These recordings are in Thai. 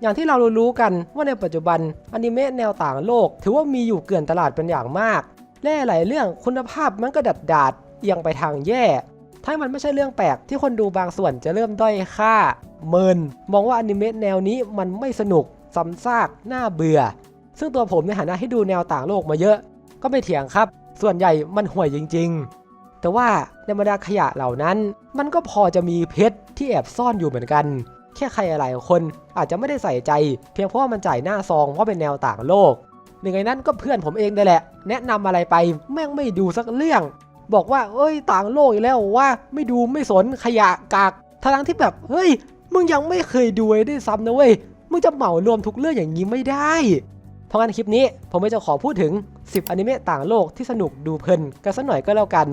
อย่างที่เรารู้กันว่าในปัจจุบันอนิเมะแนวต่างโลก ถือว่ามีอยู่เกลื่อนตลาดเป็นอย่างมากและหลายเรื่องคุณภาพมันก็ดัดดาดๆเอียงไปทางแย่ถ้ามันไม่ใช่เรื่องแปลกที่คนดูบางส่วนจะเริ่มด้อยค่า เมิน มองว่าอนิเมะแนวนี้มันไม่สนุกซ้ำซากน่าเบื่อ ซึ่งตัวผมในฐานะที่ดูแนวต่างโลกมาเยอะ ก็ไม่เถียงครับ ส่วนใหญ่มันห่วยจริง ๆ แต่ว่าในบรรดาขยะเหล่านั้น มันก็พอจะมีเพชรที่แอบซ่อนอยู่เหมือนกัน แค่ใครหลายคนอาจจะไม่ได้ใส่ใจ เพียงเพราะว่ามันจ่ายหน้าซองว่าเป็นแนวต่างโลกหนึ่งในนั้นก็เพื่อนผมเองได้แหละ แนะนำอะไรไปแม่งไม่ดูสักเรื่อง บอกว่าเอ้ยต่างโลกอีกแล้วว่าไม่ดูไม่สนขยะกากทั้งที่แบบเฮ้ยมึงยังไม่เคยดูเลยด้ซ้ำนะเว้ยมึงจะเหมารวมทุกเรื่องอย่างนี้ไม่ได้เพราะงั้นคลิปนี้ผมจะขอพูดถึง 10อนิเมะต่างโลกที่สนุกดูเพลินกันสักหน่อยก็แล้วกัน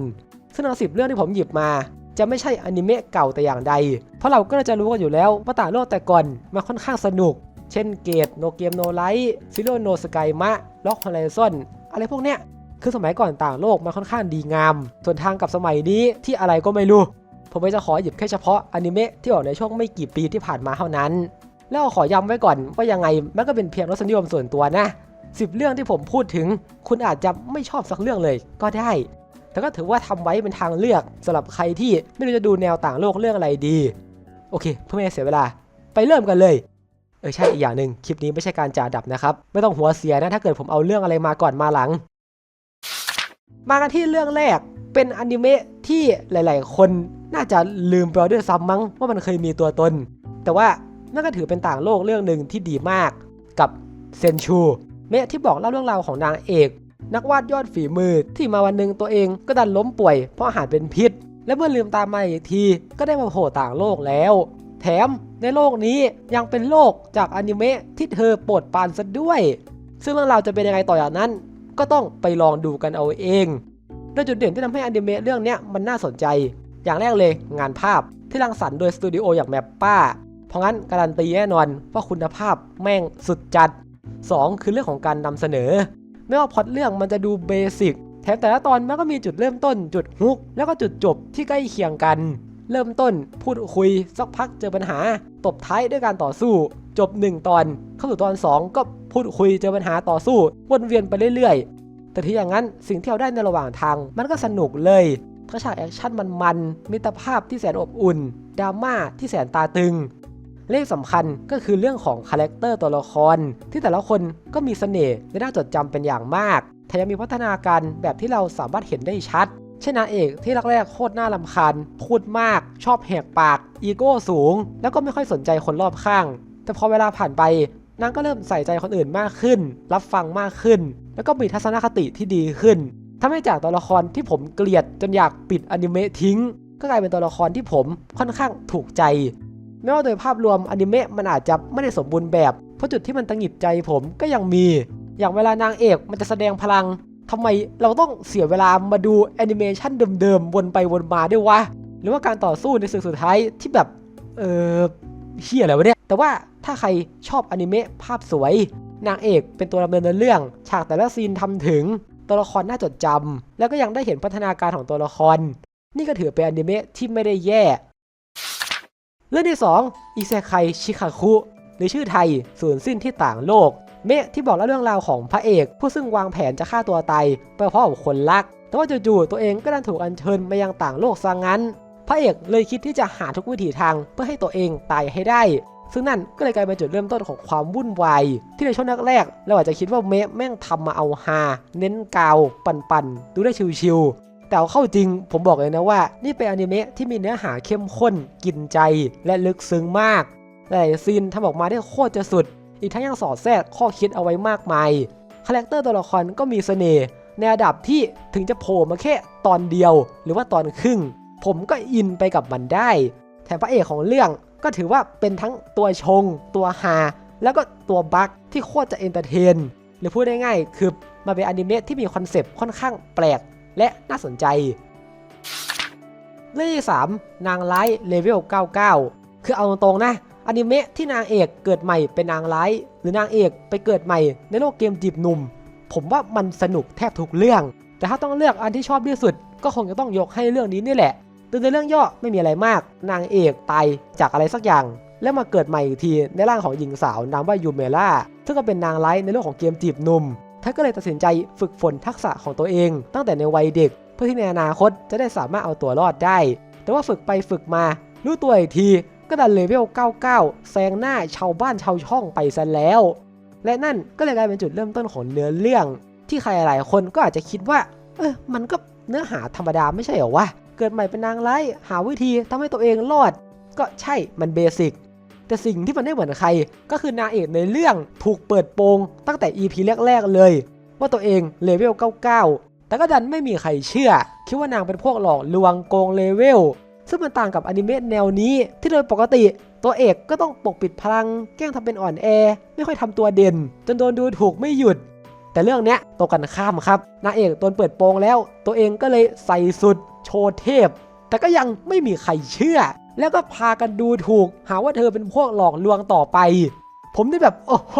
ซึ่งทั้ง10 เรื่องที่ผมหยิบมา จะไม่ใช่อนิเมะเก่าแต่อย่างใด เพราะเราก็จะรู้กันอยู่แล้วว่าต่างโลกแต่ก่อนมันค่อนข้างสนุก เช่นเกตโนเกมโนไลท์ซิโรโนสกายมะล็อกฮอลไลซอนอะไรพวกเนี้ยคือสมัยก่อนต่างโลกมันค่อนข้างดีงาม ส่วนทางกับสมัยนี้ที่อะไรก็ไม่รู้ ผมก็จะขอหยิบแค่เฉพาะอนิเมะที่ออกในช่วงไม่กี่ปีที่ผ่านมาเท่านั้น แล้วขอย้ำไว้ก่อนว่ายังไงมันก็เป็นเพียงรสนิยมส่วนตัวนะ10เรื่องที่ผมพูดถึง คุณอาจจะไม่ชอบสักเรื่องเลยก็ได้ แต่ก็ถือว่าทำไว้เป็นทางเลือกสำหรับใครที่ไม่รู้จะดูแนวต่างโลกเรื่องอะไรดี โอเค เพื่อไม่ให้เสียเวลาไปเริ่มกันเลยเออใช่อีกอย่างหนึ่งคลิปนี้ไม่ใช่การจ่าดับนะครับ ไม่ต้องหัวเสียนะถ้าเกิดผมเอาเรื่องอะไรมาก่อนมาหลัง มากันที่เรื่องแรกเป็นอนิเมะที่หลาย ๆ คนน่าจะลืมไปด้วยซ้ำมั้งว่ามันเคยมีตัวตน แต่ว่านั่นก็ถือเป็นต่างโลกเรื่องหนึ่งที่ดีมากกับเซนชูเมะที่บอกเล่าเรื่องราวของนางเอก นักวาดยอดฝีมือที่มาวันหนึ่งตัวเองก็ดันล้มป่วย เพราะอาหารเป็นพิษ และเมื่อลืมตามาอีกทีก็ได้มาโผล่ต่างโลกแล้ว แถมในโลกนี้ยังเป็นโลกจากอนิเมะที่เธอโปรดปานซะด้วย ซึ่งเรื่องราวจะเป็นยังไงต่อจากนั้น ก็ต้องไปลองดูกันเอาเองโดยจุดเด่นที่ทำให้อนิเมะเรื่องนี้มันน่าสนใจ อย่างแรกเลยงานภาพที่รังสรรค์โดยสตูดิโออย่างแมปป้า เพราะงั้นการันตีแน่นอนว่าคุณภาพแม่งสุดจัด 2 คือเรื่องของการนำเสนอ ไม่ว่าพอตเรื่องมันจะดูเบสิกแถมแต่ละตอนมันก็มีจุดเริ่มต้น จุดฮุก แล้วก็จุดจบที่ใกล้เคียงกัน เริ่มต้นพูดคุย สักพักเจอปัญหา ตบท้ายด้วยการต่อสู้ จบ 1 ตอน เข้าสู่ตอน 2 ก็พูดคุยเจอปัญหาต่อสู้วนเวียนไปเรื่อยๆ แต่ที่อย่างนั้นสิ่งที่เราได้ในระหว่างทาง มันก็สนุกเลยทั้งฉากแอคชั่นมันๆมิตรภาพที่แสนอบอุ่นดราม่าที่แสนตาตึง เลขสำคัญก็คือเรื่องของคาแรคเตอร์ตัวละคร ที่แต่ละคนก็มีเสน่ห์และน่าจดจำเป็นอย่างมากแถมยังมีพัฒนาการแบบที่เราสามารถเห็นได้ชัด เช่นนางเอกที่แรกๆโคตรน่าลำคาญ พูดมาก ชอบแหกปาก อีโก้สูง แล้วก็ไม่ค่อยสนใจคนรอบข้าง แต่พอเวลาผ่านไปนางก็เริ่มใส่ใจคนอื่นมากขึ้น รับฟังมากขึ้น แล้วก็มีทัศนคติที่ดีขึ้นทำให้จากตัวละครที่ผมเกลียดจนอยากปิดอนิเมะทิ้ง ก็กลายเป็นตัวละครที่ผมค่อนข้างถูกใจ ไม่ว่าโดยภาพรวมอนิเมะมันอาจจะไม่ได้สมบูรณ์แบบ เพราะจุดที่มันตังหิดใจผมก็ยังมี อย่างเวลานางเอกมันจะแสดงพลังทำไมเราต้องเสียเวลามาดูแอนิเมชันเดิมๆวนไปวนมาด้วยวะ หรือว่าการต่อสู้ในสึกสุดท้ายที่แบบ เออเฮียอะไรวะเนี่ย แต่ว่าถ้าใครชอบอนิเมะภาพสวย นางเอกเป็นตัวดำเนินเรื่อง ฉากแต่ละซีนทำถึง ตัวละครน่าจดจำแล้วก็ยังได้เห็นพัฒนาการของตัวละคร นี่ก็ถือเป็นอนิเมะที่ไม่ได้แย่ เรื่องที่ 2 อิเซไคชิคาคุ หรือชื่อไทยสูญสิ้นที่ต่างโลก เมะที่บอกเล่าเรื่องราวของพระเอก ผู้ซึ่งวางแผนจะฆ่าตัวตายไปพราะกับคนรัก แต่ว่าจู่ๆตัวเองก็ดันถูกอัญเชิญมายังต่างโลกซะงงั้น พระเอกเลยคิดที่จะหาทุกวิถีทางเพื่อให้ตัวเองตายให้ได้ ซึ่งนั่นก็เลยกลายเป็นจุดเริ่มต้นของความวุ่นวายที่ในช่วงแรกๆเราอาจจะคิดว่าเมะแม่งทำมาเอาฮาเน้นกาว ปั่นๆดูได้ชิวๆ แต่เข้าจริงผมบอกเลยนะว่า นี่เป็นอนิเมะที่มีเนื้อหาเข้มข้น กินใจ และลึกซึ้งมากหลายซีนทำออกมาได้โคตรจะสุด อีกทั้งยังสอดแทรกข้อคิดเอาไว้มากมาย คาแรคเตอร์ตัวละครก็มีเสน่ห์ในระดับที่ถึงจะโผล่มาแค่ตอนเดียว หรือว่าตอนครึ่ง ผมก็อินไปกับมันได้ แถมพระเอกของเรื่องก็ถือว่าเป็นทั้งตัวชง ตัวฮาแล้วก็ตัวบั๊กที่โคตรจะเอนเตอร์เทน หรือพูดง่ายๆคือมาเป็นอนิเมะที่มีคอนเซปต์ค่อนข้างแปลก และน่าสนใจเรื่องที่3นางร้ายเลเวล 99 คือเอาตรงๆนะอนิเมะที่นางเอกเกิดใหม่เป็นนางร้าย หรือนางเอกไปเกิดใหม่ในโลกเกมจีบหนุ่ม ผมว่ามันสนุกแทบทุกเรื่อง แต่ถ้าต้องเลือกอันที่ชอบที่สุด ก็คงจะต้องยกให้เรื่องนี้นี่แหละโดยในเรื่องย่อไม่มีอะไรมาก นางเอกตายจากอะไรสักอย่าง และมาเกิดใหม่อีกทีในร่างของหญิงสาวนามว่ายูเมล่าซึ่งก็เป็นนางร้ายในโลกของเกมจีบหนุ่ม เธอก็เลยตัดสินใจฝึกฝนทักษะของตัวเอง ตั้งแต่ในวัยเด็ก เพื่อที่ในอนาคตจะได้สามารถเอาตัวรอดได้ แต่ว่าฝึกไปฝึกมา รู้ตัวอีกทีก็ดันเลเวล 99 แซงหน้าชาวบ้านชาวช่องไปซะแล้ว และนั่นก็เลยกลายเป็นจุดเริ่มต้นของเนื้อเรื่อง ที่ใครหลายคนก็อาจจะคิดว่า เออมันก็เนื้อหาธรรมดาไม่ใช่เหรอวะ เกิดใหม่เป็นนางร้ายหาวิธีทำให้ตัวเองรอด ก็ใช่มันเบสิก แต่สิ่งที่มันไม่เหมือนใคร ก็คือนางเอกในเรื่องถูกเปิดโปงตั้งแต่ EP แรกๆเลย ว่าตัวเองเลเวล 99 แต่ก็ดันไม่มีใครเชื่อ คิดว่านางเป็นพวกหลอกลวงโกงเลเวล ซึ่งมันต่างกับอนิเมะแนวนี้ที่โดยปกติ ตัวเอกก็ต้องปกปิดพลัง แกล้งทำเป็นอ่อนแอ ไม่ค่อยทำตัวเด่น จนโดนดูถูกไม่หยุด แต่เรื่องเนี้ยตรงกันข้ามครับนางเอกตนเปิดโปงแล้ว ตัวเองก็เลยใส่สุดโชว์เทพ แต่ก็ยังไม่มีใครเชื่อ แล้วก็พากันดูถูก หาว่าเธอเป็นพวกหลอกลวงต่อไป ผมได้แบบ โอ้โห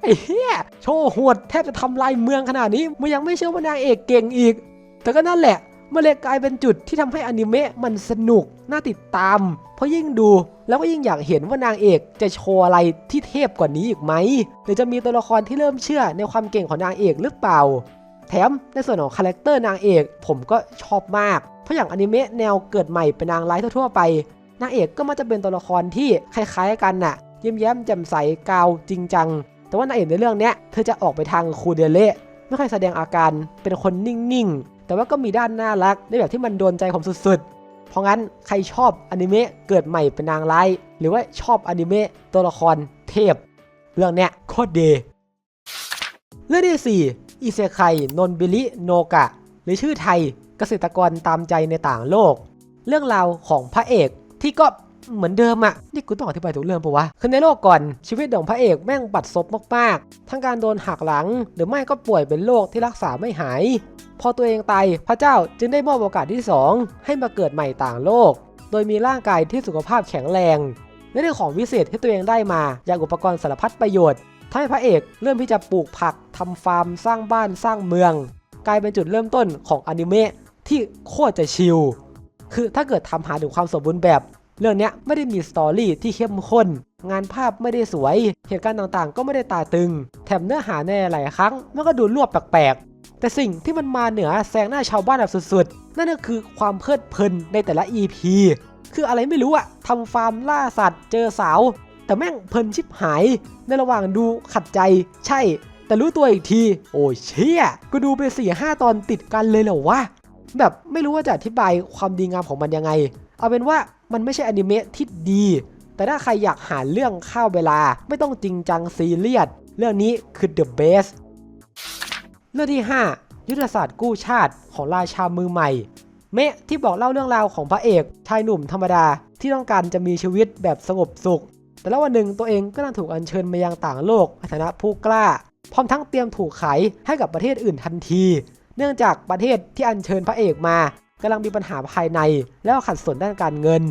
ไอ้เหี้ยโชว์หวดแทบจะทำลายเมืองขนาดนี้มึงยังไม่เชื่อว่านางเอกเก่งอีก แต่ก็นั่นแหละมันเลยกลายเป็นจุดที่ทำให้อนิเมะมันสนุก น่าติดตาม เพราะยิ่งดูแล้วก็ยิ่งอยากเห็นว่านางเอกจะโชว์อะไรที่เทพกว่านี้อีกไหม หรือจะมีตัวละครที่เริ่มเชื่อในความเก่งของนางเอกหรือเปล่า แถมในส่วนของคาแรคเตอร์นางเอกผมก็ชอบมาก เพราะอย่างอนิเมะแนวเกิดใหม่เป็นนางร้ายทั่วๆไป นางเอกก็มักจะเป็นตัวละครที่คล้าย ๆ กันน่ะยิ้มแย้มแจ่มใสกาวจริงจัง แต่ว่านางเอกในเรื่องเนี้ยเธอจะออกไปทางคูเดเละไม่ค่อยแสดงอาการเป็นคนนิ่งๆ แต่ว่าก็มีด้านน่ารักในแบบที่มันโดนใจผมสุดๆ เพราะงั้นใครชอบอนิเมะเกิดใหม่เป็นนางร้ายหรือว่าชอบอนิเมะตัวละครเทพ เรื่องเนี้ยโคตรดีเรื่องที่4 อิเซไคนนบิลิโนกะ หรือชื่อไทยเกษตรกรตามใจในต่างโลก เรื่องราวของพระเอกที่ก็เหมือนเดิมอะนี่กูต้องอธิบายทุกเรื่องปะวะ คือในโลกก่อนชีวิตของพระเอกแม่งบัดซบมากๆ ทั้งการโดนหักหลัง หรือไม่ก็ป่วยเป็นโรคที่รักษาไม่หาย พอตัวเองตายพระเจ้าจึงได้มอบโอกาสที่ 2 ให้มาเกิดใหม่ต่างโลก โดยมีร่างกายที่สุขภาพแข็งแรง และได้ของวิเศษที่ตัวเองได้มาอย่างอุปกรณ์สารพัดประโยชน์ ทำให้พระเอกเริ่มที่จะปลูกผักทำฟาร์มสร้างบ้านสร้างเมือง กลายเป็นจุดเริ่มต้นของอนิเมะที่โคตรจะชิลคือถ้าเกิดทำหาถึงความสมบูรณ์แบบ เรื่องเนี้ยไม่ได้มีสตอรี่ที่เข้มข้น งานภาพไม่ได้สวย เหตุการณ์ต่างๆ ก็ไม่ได้ตาตึง แถมเนื้อหาในหลายครั้ง มันก็ดูรวบแปลกๆ แต่สิ่งที่มันมาเหนือแซงหน้าชาวบ้านแบบสุดๆ นั่นก็คือความเพลิดเพลินในแต่ละ EP คืออะไรไม่รู้อะทำฟาร์มล่าสัตว์ เจอสาว แต่แม่งเพลินชิบหาย ในระหว่างดูขัดใจใช่ แต่รู้ตัวอีกที โอ้เชี่ยกูดูไป4ี่ห้าตอนติดกันเลยเหรอวะ แบบไม่รู้ว่าจะอธิบายความดีงามของมันยังไง เอาเป็นว่ามันไม่ใช่อนิเมะที่ดี แต่ถ้าใครอยากหาเรื่องข้าวเวลา ไม่ต้องจริงจังซีเรียสเรื่องนี้คือ the best เรื่องที่ 5 ยุทธศาสตร์กู้ชาติของราชามือใหม่ เมะที่บอกเล่าเรื่องราวของพระเอก ชายหนุ่มธรรมดาที่ต้องการจะมีชีวิตแบบสงบสุข แต่แล้ววันหนึ่งตัวเองก็ต้องถูกอัญเชิญมายังต่างโลกในฐานะผู้กล้า พร้อมทั้งเตรียมถูกขายให้กับประเทศอื่นทันที เนื่องจากประเทศที่อัญเชิญพระเอกมากำลังมีปัญหาภายใน แล้วขัดสนด้านการเงิน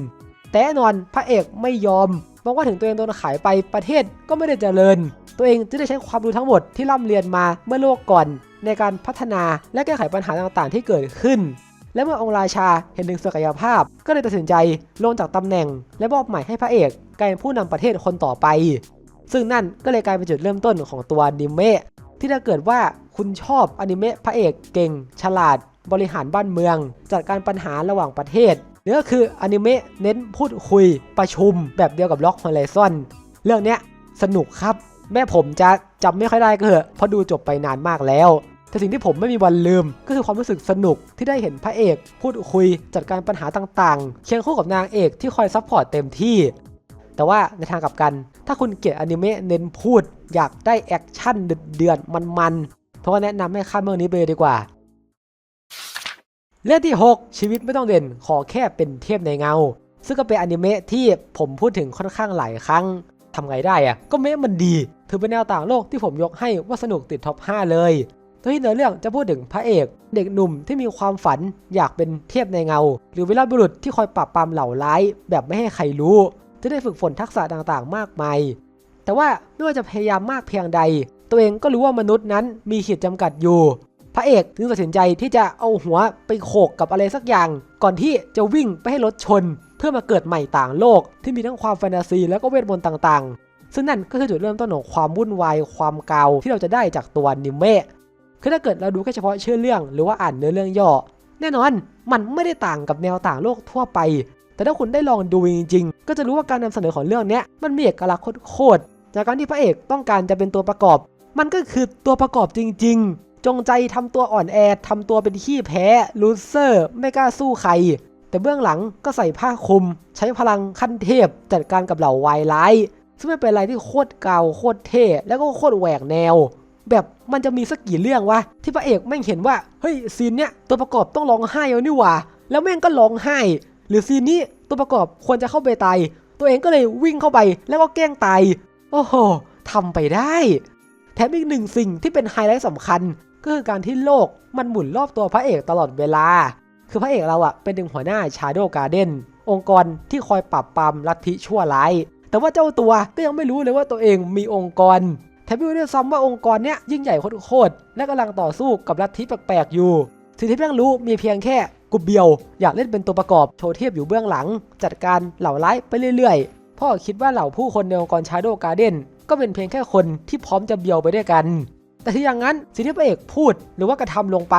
แต่แน่นอนพระเอกไม่ยอมมองว่าถึงตัวเองโดนขายไปประเทศก็ไม่ได้เจริญ ตัวเองจะได้ใช้ความรู้ทั้งหมดที่ร่ำเรียนมาเมื่อโลกก่อน ในการพัฒนาและแก้ไขปัญหาต่างๆ ที่เกิดขึ้น และเมื่อองค์ราชาเห็นถึงศักยภาพ ก็เลยตัดสินใจลงจากตำแหน่ง และมอบหมายให้พระเอกกลายเป็นผู้นำประเทศคนต่อไป ซึ่งนั่นก็เลยกลายเป็นจุดเริ่มต้นของตัวอนิเมะที่ถ้าเกิดว่าคุณชอบอนิเมะพระเอกเก่ง ฉลาด บริหารบ้านเมือง จัดการปัญหาระหว่างประเทศหรือก็คืออนิเมะเน้นพูดคุยประชุมแบบเดียวกับล็อกฮอลไลซอนเรื่องเนี้ยสนุกครับ แม่ผมจะจำไม่ค่อยได้ก็เถอะเพราะดูจบไปนานมากแล้ว แต่สิ่งที่ผมไม่มีวันลืม ก็คือความรู้สึกสนุกที่ได้เห็นพระเอก พูดคุยจัดการปัญหาต่างๆ เคียงคู่กับนางเอกที่คอยซัพพอร์ตเต็มที่ แต่ว่าในทางกลับกัน ถ้าคุณเกลียดอนิเมะเน้นพูด อยากได้แอคชั่นเดือดๆมันๆเพราะว่าแนะนำให้ข้ามเรื่องนี้ไปเลยดีกว่าเรื่องที่ 6 ชีวิตไม่ต้องเด่นขอแค่เป็นเทพในเงา ซึ่งก็เป็นอนิเมะที่ผมพูดถึงค่อนข้างหลายครั้งทำไงได้อะก็เมะมันดี ถือเป็นแนวต่างโลกที่ผมยกให้ว่าสนุกติดท็อป 5 เลย โดยที่เนื้อเรื่องจะพูดถึงพระเอก เด็กหนุ่มที่มีความฝันอยากเป็นเทพในเงา หรือวิลาบุรุษที่คอยปราบปรามเหล่าร้าย แบบไม่ให้ใครรู้จะได้ฝึกฝนทักษะต่างๆ มากมาย แต่ว่าไม่ว่าจะพยายามมากเพียงใด ตัวเองก็รู้ว่ามนุษย์นั้นมีขีดจำกัดอยู่ พระเอกจึงตัดสินใจที่จะเอาหัวไปโขกกับอะไรสักอย่าง ก่อนที่จะวิ่งไปให้รถชน เพื่อมาเกิดใหม่ต่างโลก ที่มีทั้งความแฟนตาซี แล้วก็เวทมนต์ต่างๆ ซึ่งนั่นก็คือจุดเริ่มต้นของความวุ่นวายความเกาที่เราจะได้จากตัวนิเมะ คือถ้าเกิดเราดูแค่เฉพาะชื่อเรื่อง หรือว่าอ่านเนื้อเรื่องย่อ แน่นอนมันไม่ได้ต่างกับแนวต่างโลกทั่วไป แต่ถ้าคุณได้ลองดูจริงๆ ก็จะรู้ว่าการนำเสนอของเรื่องนี้มันมีเอกลักษณ์โคตรๆจากการที่พระเอกต้องการจะเป็นตัวประกอบ มันก็คือตัวประกอบจริง ๆ จงใจทำตัวอ่อนแอทำตัวเป็นขี้แพ้ลูเซอร์ ไม่กล้าสู้ใคร แต่เบื้องหลังก็ใส่ผ้าคลุม ใช้พลังขั้นเทพ จัดการกับเหล่าวายร้ายซึ่งไม่เป็นอะไรที่โคตรเก่าโคตรเท่แล้วก็โคตรแหวกแนว แบบมันจะมีสักกี่เรื่องวะที่พระเอกแม่งเห็นว่าเฮ้ยซีนเนี้ยตัวประกอบต้องร้องไห้แล้วนี่หว่า แล้วแม่งก็ร้องไห้ หรือซีนนี้ตัวประกอบควรจะเข้าไปตายตัวเองก็เลยวิ่งเข้าไปแล้วก็แกล้งตายโอ้โหทำไปได้ แถมอีกหนึ่งสิ่งที่เป็นไฮไลท์สำคัญ ก็คือการที่โลกมันหมุนรอบตัวพระเอกตลอดเวลา คือพระเอกเราอะเป็นถึงหัวหน้าชาโดการ์เด้นองค์กรที่คอยปราบปรามลัทธิชั่วร้าย แต่ว่าเจ้าตัวก็ยังไม่รู้เลยว่าตัวเองมีองค์กร มไม่รู้ด้วยซ้ำว่าองค์กรเนี้ยยิ่งใหญ่โคตรและกำลังต่อสู้กับลัทธิแปลกๆอยู่ สิ่งที่เพียงรู้มีเพียงแค่กุบเบียว อยากเล่นเป็นตัวประกอบโชว์เทียบอยู่เบื้องหลัง จัดการเหล่าร้ายไปเรื่อยๆ พ่อคิดว่าเหล่าผู้คนในองค์กรชาโดการ์เด้นก็เป็นเพียงแค่คนที่พร้อมจะเบียวไปด้วยกัน แต่ที่อย่างนั้นสิ่งที่พระเอกพูดหรือว่ากระทำลงไป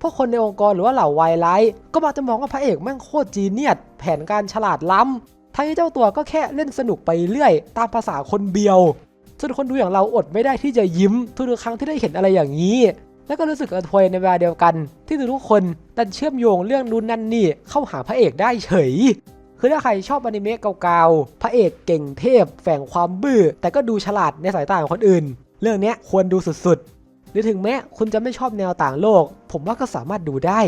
พวกคนในองค์กรหรือว่าเหล่าวายร้ายก็มักจะมองว่าพระเอกแม่งโคตรจีเนียสแผนการฉลาดล้ำทั้งที่เจ้าตัวก็แค่เล่นสนุกไปเรื่อย ตามภาษาคนเบียว จนคนดูอย่างเราอดไม่ได้ที่จะยิ้มทุกครั้งที่ได้เห็นอะไรอย่างนี้ แล้วก็รู้สึกกระทวยในเวลาเดียวกัน ที่ทุกคนดันเชื่อมโยงเรื่องนู้นนั่นนี่เข้าหาพระเอกได้เฉยคือถ้าใครชอบอนิเมะเก่าๆ พระเอกเก่งเทพ แฝงความบื้อ แต่ก็ดูฉลาดในสายตาของคนอื่น เรื่องเนี้ยควรดูสุดๆ หรือถึงแม้คุณจะไม่ชอบแนวต่างโลก ผมว่าก็สามารถดูได้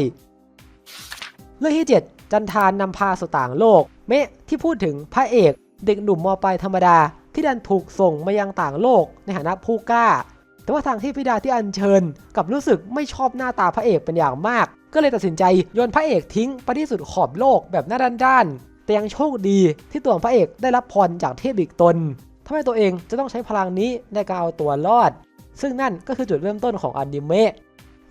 เรื่องที่ 7 จันทานนำพาสู่ต่างโลก เมะที่พูดถึงพระเอก เด็กหนุ่มมปลายธรรมดา ที่ดันถูกส่งมายังต่างโลกในฐานะผู้กล้า แต่ว่าทางที่พิดาที่อัญเชิญกับรู้สึกไม่ชอบหน้าตาพระเอกเป็นอย่างมาก ก็เลยตัดสินใจโยนพระเอกทิ้งไปที่สุดขอบโลกแบบหน้าด้านๆแต่ยังโชคดีที่ตัวของพระเอกได้รับพรจากเทพอีกตนทำให้ตัวเองจะต้องใช้พลังนี้ในการเอาตัวรอด ซึ่งนั่นก็คือจุดเริ่มต้นของอนิเมะ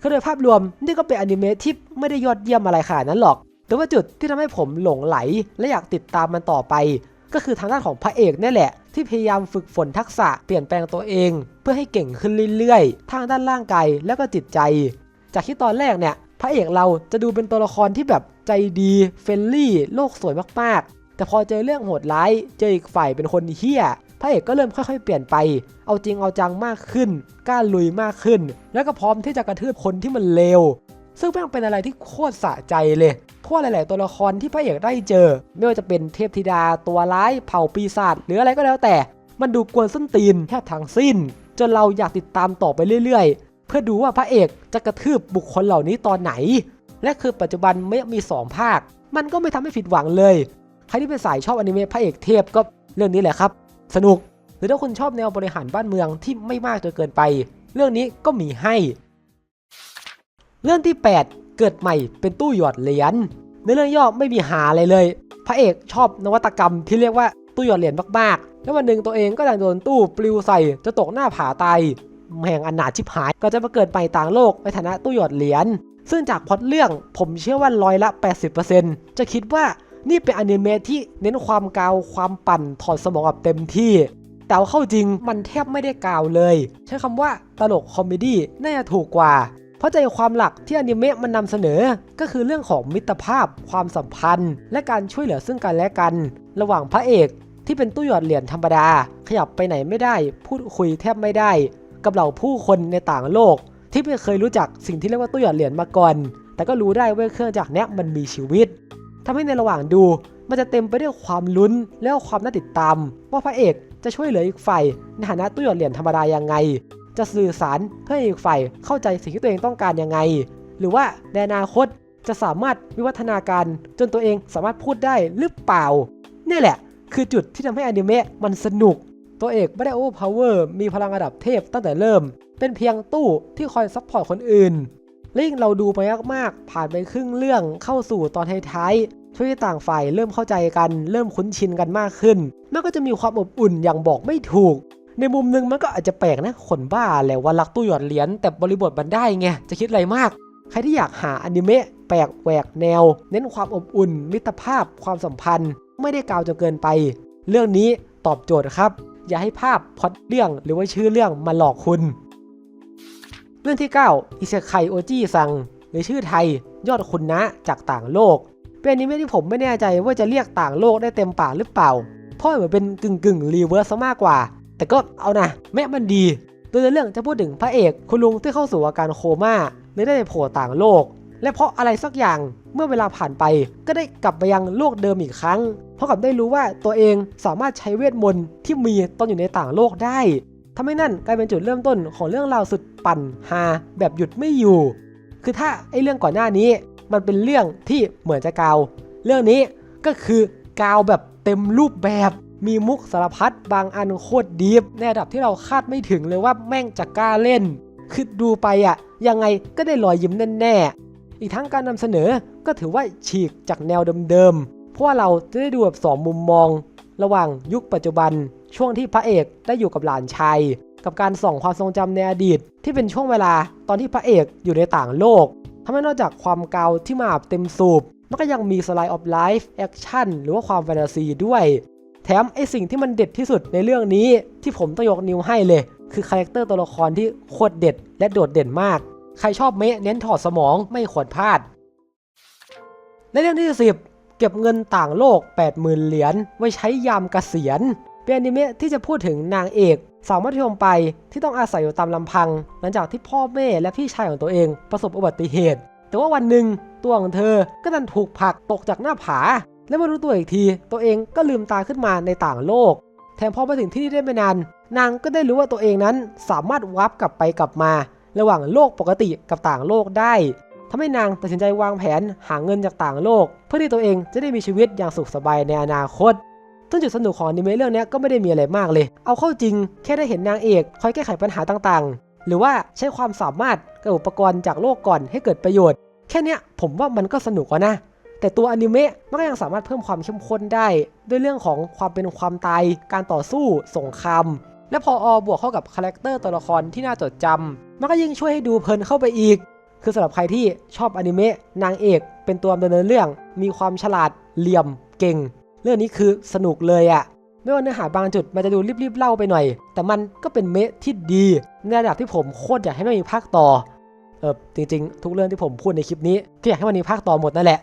คือโดยภาพรวมนี่ก็เป็นอนิเมะที่ไม่ได้ยอดเยี่ยมอะไรขนาดนั้นหรอก แต่ว่าจุดที่ทำให้ผมหลงไหล และอยากติดตามมันต่อไป ก็คือทางด้านของพระเอกนี่แหละ ที่พยายามฝึกฝนทักษะเปลี่ยนแปลงตัวเอง เพื่อให้เก่งขึ้นเรื่อยๆ ทางด้านร่างกายและก็จิตใจ จากที่ตอนแรกเนี่ยพระเอกเราจะดูเป็นตัวละครที่แบบใจดีเฟรนลี่โลกสวยมากๆ แต่พอเจอเรื่องโหดร้ายเจออีกฝ่ายเป็นคนเฮี้ยพระเอกก็เริ่มค่อยๆเปลี่ยนไป เอาจริงเอาจังมากขึ้นกล้าลุยมากขึ้น แล้วก็พร้อมที่จะกระทืบคนที่มันเลว ซึ่งแม่งเป็นอะไรที่โคตรสะใจเลย เพราะหลาย ๆ ตัวละครที่พระเอกได้เจอ ไม่ว่าจะเป็นเทพธิดาตัวร้ายเผ่าปีศาจหรืออะไรก็แล้วแต่ มันดูกวนส้นตีนแทบทั้งสิ้น จนเราอยากติดตามต่อไปเรื่อย ๆ เพื่อดูว่าพระเอกจะกระทืบบุคคลเหล่านี้ตอนไหน และคือปัจจุบันไม่มี 2 ภาค มันก็ไม่ทำให้ผิดหวังเลย ใครที่เป็นสายชอบอนิเมะพระเอกเทพก็เรื่องนี้แหละครับ สนุก หรือถ้าคุณชอบแนวบริหารบ้านเมืองที่ไม่มากจนเกินไป เรื่องนี้ก็มีให้ เรื่องที่ 8 เกิดใหม่เป็นตู้หยอดเหรียญในเรื่องย่อไม่มีหาอะไรเลย พระเอกชอบนวัตกรรมที่เรียกว่าตู้หยอดเหรียญมากๆ แล้ววันหนึ่งตัวเองก็ดันโดนตู้ปลิวใส่จะตกหน้าผาตายแห่งอนาถชิบหายก็จะมาเกิดใหม่ต่างโลกในฐานะตู้หยอดเหรียญซึ่งจากพล็อตเรื่องผมเชื่อว่าร้อยละ 80%จะคิดว่านี่เป็นอนิเมะที่เน้นความกาวความปั่นถอดสมองแบบเต็มที่ แต่เอาเข้าจริงมันแทบไม่ได้กาวเลย ใช้คำว่าตลกคอมเมดี้น่าจะถูกกว่า เพราะใจความหลักที่อนิเมะมันนำเสนอ ก็คือเรื่องของมิตรภาพ ความสัมพันธ์ และการช่วยเหลือซึ่งกันและกัน ระหว่างพระเอก ที่เป็นตู้หยอดเหรียญธรรมดา ขยับไปไหนไม่ได้ พูดคุยแทบไม่ได้ กับเหล่าผู้คนในต่างโลก ที่ไม่เคยรู้จักสิ่งที่เรียกว่าตู้หยอดเหรียญมาก่อน แต่ก็รู้ได้ว่าเครื่องจักรเนี้ยมันมีชีวิตทำให้ในระหว่างดู มันจะเต็มไปด้วยความลุ้นและความน่าติดตาม ว่าพระเอกจะช่วยเหลืออีกฝ่ายในฐานะตู้หยอดเหรียญธรรมดายังไง จะสื่อสารเพื่อให้อีกฝ่ายเข้าใจสิ่งที่ตัวเองต้องการยังไง หรือว่าในอนาคตจะสามารถวิวัฒนาการจนตัวเองสามารถพูดได้หรือเปล่านี่แหละ คือจุดที่ทำให้อนิเมะมันสนุก ตัวเอกไม่ได้โอเวอร์พาวเวอร์มีพลังระดับเทพตั้งแต่เริ่ม เป็นเพียงตู้ที่คอยซัพพอร์ตคนอื่นและยิ่งเราดูไปมากๆ ผ่านไปครึ่งเรื่องเข้าสู่ตอนท้ายๆ ช่วยต่างฝ่ายเริ่มเข้าใจกัน เริ่มคุ้นชินกันมากขึ้น มันก็จะมีความอบอุ่นอย่างบอกไม่ถูก ในมุมหนึงมันก็อาจจะแปลกนะคนบ้าแหละว่ารักตู้หยอดเหรียญแต่บริบทมันได้ไงจะคิดอะไรมาก ใครที่อยากหาอนิเมะแปลกแหวกแนว เน้นความอบอุ่น มิตรภาพ ความสัมพันธ์ ไม่ได้กาวจนเกินไป เรื่องนี้ตอบโจทย์ครับ อย่าให้ภาพพอดเรื่องหรือว่าชื่อเรื่องมาหลอกคุณ เรื่องที่ 9 อิเซไคโอจิซังหรือชื่อไทย ยอดคุณนะจากต่างโลก เป็นอนิเมะที่ผมไม่แน่ใจว่าจะเรียกต่างโลกได้เต็มปากหรือเปล่า เพราะเหมือนเป็นกึ่งกึ่งรีเวิร์สซะมากกว่า แต่ก็เอานะแม่มันดี โดยในเรื่องจะพูดถึงพระเอกคุณลุงที่เข้าสู่อาการโคม่าเลยได้ไปโผล่ต่างโลก และเพราะอะไรสักอย่างเมื่อเวลาผ่านไป ก็ได้กลับไปยังโลกเดิมอีกครั้ง เพราะกับได้รู้ว่าตัวเองสามารถใช้เวทมนต์ที่มีตอนอยู่ในต่างโลกได้ทำให้นั่นกลายเป็นจุดเริ่มต้นของเรื่องราวสุดปั่นฮาแบบหยุดไม่อยู่ คือถ้าไอเรื่องก่อนหน้านี้ มันเป็นเรื่องที่เหมือนจะกาว เรื่องนี้ก็คือกาวแบบเต็มรูปแบบ มีมุกสารพัดบางอันโคตรดีฟในระดับที่เราคาดไม่ถึงเลยว่าแม่งจะกล้าเล่น คือดูไปอะยังไงก็ได้รอยยิ้มแน่ๆ อีกทั้งการนำเสนอก็ถือว่าฉีกจากแนวเดิมๆ เพราะว่าเราจะได้ดูแบบสองมุมมอง ระหว่างยุคปัจจุบัน ช่วงที่พระเอกได้อยู่กับหลานชายกับการส่องความทรงจำในอดีต ที่เป็นช่วงเวลาตอนที่พระเอกอยู่ในต่างโลกทำให้นอกจากความเกาที่มาบเต็มสูบ มันก็ยังมีสไลด์ออฟไลฟ์แอคชั่นหรือว่าความแฟนตาซีด้วย แถมไอสิ่งที่มันเด็ดที่สุดในเรื่องนี้ที่ผมต้องยกนิ้วให้เลย คือคาแรคเตอร์ตัวละครที่โคตรเด็ดและโดดเด่นมาก ใครชอบเมะเน้นถอดสมองไม่ควรพลาด ในเรื่องที่ 10 เก็บเงินต่างโลก 80,000 เหรียญไว้ใช้ยามเกษียณเป็นอนิเมะที่จะพูดถึงนางเอกสาวมัธยมไปที่ต้องอาศัยอยู่ตามลำพัง หลังจากที่พ่อแม่และพี่ชายของตัวเองประสบอุบัติเหตุ แต่ว่าวันหนึ่งตัวของเธอก็ดันถูกผลักตกจากหน้าผา และมารู้ตัวอีกที ตัวเองก็ลืมตาขึ้นมาในต่างโลก แถมพอมาถึงที่นี่ได้ไม่นาน นางก็ได้รู้ว่าตัวเองนั้นสามารถวับกลับไปกลับมา ระหว่างโลกปกติกับต่างโลกได้ทำให้นางตัดสินใจวางแผนหาเงินจากต่างโลก เพื่อที่ตัวเองจะได้มีชีวิตอย่างสุขสบายในอนาคตซึ่งจุดสนุกของอนิเมะเรื่องนี้ก็ไม่ได้มีอะไรมากเลย เอาเข้าจริงแค่ได้เห็นนางเอกคอยแก้ไขปัญหาต่างๆ หรือว่าใช้ความสามารถกับอุปกรณ์จากโลกก่อนให้เกิดประโยชน์ แค่นี้ผมว่ามันก็สนุกแล้วนะ แต่ตัวอนิเมะมันก็ยังสามารถเพิ่มความเข้มข้นได้ ด้วยเรื่องของความเป็นความตาย การต่อสู้สงครามและพออบวกเข้ากับคาแรคเตอร์ตัวละครที่น่าจดจำมันก็ยิ่งช่วยให้ดูเพลินเข้าไปอีก คือสำหรับใครที่ชอบอนิเมะนางเอกเป็นตัวดำเนินเรื่อง มีความฉลาดเหลี่ยมเก่ง เรื่องนี้คือสนุกเลยอะไม่ว่าเนื้อหาบางจุดมันจะดูรีบๆเล่าไปหน่อย แต่มันก็เป็นเมะที่ดี ในระดับที่ผมโคตรอยากให้มันมีภาคต่อ เออจริงๆ ทุกเรื่องที่ผมพูดในคลิปนี้ก็อยากให้มันมีภาคต่อหมดนั่นแหละ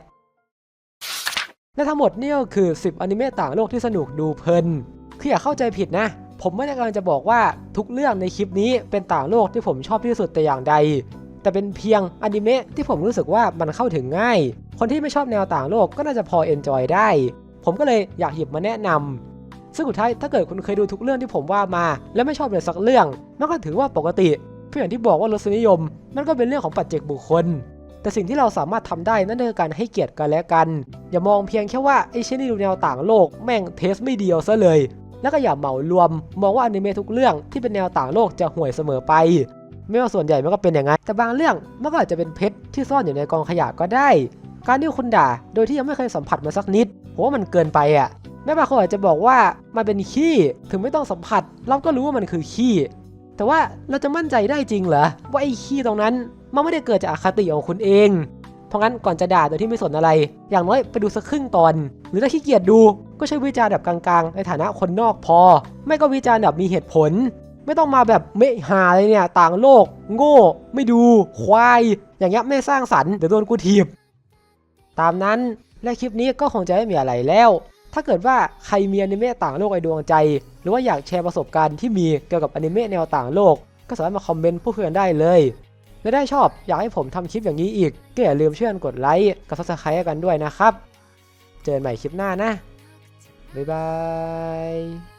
และทั้งหมดนี่ก็คือ 10อนิเมะต่างโลกที่สนุกดูเพลินคืออย่าเข้าใจผิดนะ ผมไม่ได้กำลังจะบอกว่าทุกเรื่องในคลิปนี้เป็นต่างโลกที่ผมชอบที่สุดแต่อย่างใด แต่เป็นเพียงอนิเมะที่ผมรู้สึกว่ามันเข้าถึงง่าย คนที่ไม่ชอบแนวต่างโลกก็น่าจะพอเอนจอยได้ ผมก็เลยอยากหยิบมาแนะนำซึ่งสุดท้ายถ้าเกิดคุณเคยดูทุกเรื่องที่ผมว่ามา แล้วไม่ชอบเลยสักเรื่องมันก็ถือว่าปกติเพื่ออย่างที่บอกว่ารสนิยม มันก็เป็นเรื่องของปัจเจกบุคคล แต่สิ่งที่เราสามารถทำได้นั่นคือการให้เกียรติกันและกัน อย่ามองเพียงแค่ว่าไอ้เชนี่ดูแนวต่างโลกแม่งเทสไม่เดียวซะเลย แล้วก็อย่าเหมารวม มองว่าอนิเมะทุกเรื่องที่เป็นแนวต่างโลกจะห่วยเสมอไป ไม่ว่าส่วนใหญ่มันก็เป็นอย่างนั้นแต่บางเรื่องมันก็อาจจะเป็นเพชรที่ซ่อนอยู่ในกองขยะก็ได้ การที่คุณด่าโดยที่ยังไม่เคยสัมผัสมันสักนิดผมว่ามันเกินไปอะแม่บางคนอาจจะบอกว่ามันเป็นขี้ถึงไม่ต้องสัมผัส เราก็รู้ว่ามันคือขี้แต่ว่าเราจะมั่นใจได้จริงเหรอว่าไอ้ขี้ตรงนั้น มันไม่ได้เกิดจากอคติของคุณเอง เพราะงั้นก่อนจะด่าโดยที่ไม่สนอะไร อย่างน้อยไปดูสักครึ่งตอน หรือถ้าขี้เกียจดูก็ใช้วิจารณ์แบบกลางๆ ในฐานะคนนอกพอ ไม่ก็วิจารณ์แบบมีเหตุผล ไม่ต้องมาแบบเมหาเลยเนี่ยต่างโลก โง่ ไม่ดู ควาย อย่างเงี้ยไม่สร้างสรรค์เดี๋ยวโดนกูถีบตามนั้นและคลิปนี้ก็คงจะไม่มีอะไรแล้ว ถ้าเกิดว่าใครมีอนิเมะต่างโลกในดวงใจ หรือว่าอยากแชร์ประสบการณ์ที่มีเกี่ยวกับอนิเมะแนวต่างโลก ก็สามารถมาคอมเมนต์พูดคุยกันได้เลย และได้ชอบอยากให้ผมทำคลิปอย่างนี้อีก ก็อย่าลืมช่วยกันกดไลค์กับซับสไครต์กันด้วยนะครับ เจอกันใหม่คลิปหน้านะ บ๊ายบาย